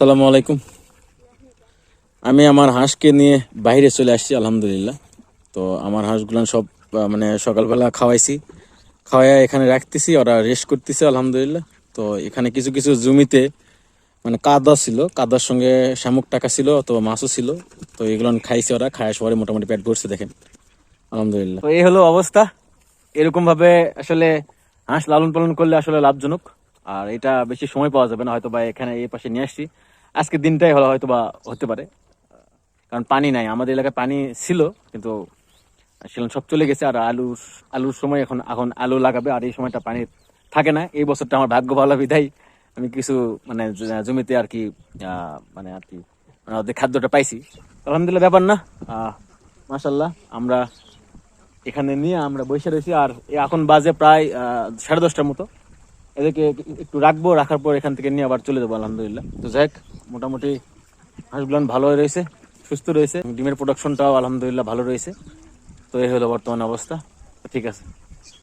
সালামু আলাইকুম। আমি আমার হাঁসকে নিয়ে বাইরে চলে আসছি, আলহামদুলিল্লাহ। তো আমার হাঁসগুলান সব মানে সকালবেলা খাওয়াইছি। খাওয়াই এখানে রাখতেছি, ওরা রেস্ট করতেছে, আলহামদুলিল্লাহ। তো এখানে কিছু কিছু জমিতে মানে কাদা ছিল, কাদার সঙ্গে শামুক টাকা ছিল তো মাছও ছিল। তো এগুলো খাইছে ওরা খায় সবাই মোটামুটি পেট ভরছে, দেখেন। আলহামদুলিল্লাহ। তো এই হলো অবস্থা। এরকম ভাবে আসলে হাঁস লালন পালন করলে আসলে লাভজনক। আর এটা বেশি সময় পাওয়া যাবে না হয়তো বা এখানে এই পাশে নিয়ে আসছি। আজকের দিনটাই হলো হয়তো বা হতে পারে। কারণ পানি নাই, আমাদের এলাকায় পানি ছিল, কিন্তু সেখানে সব চলে গেছে আর আলু আলুর সময় এখন এখন আলু লাগাবে আর এই সময়টা পানি থাকে না। এই বছরটা আমার ভাগ্য ভালো বিধাই আমি কিছু মানে জমিতে আর কি মানে আর কি মানে ওদের খাদ্যটা পাইছি। আলহামদুলিল্লাহ ব্যাপার না। মাসাল্লাহ আমরা এখানে নিয়ে আমরা বসে রয়েছি। আর এখন বাজে প্রায় সাড়ে দশটার মতো। এদেরকে একটু রাখব, রাখার পর এখান থেকে নিয়ে আবার চলে যাব, আলহামদুলিল্লাহ। তো যাই মোটামুটি হাঁসগুলো ভালো রয়েছে, সুস্থ রয়েছে। ডিমের প্রোডাকশনটাও আলহামদুলিল্লাহ ভালো রয়েছে। তো এই হলো বর্তমান অবস্থা। ঠিক আছে।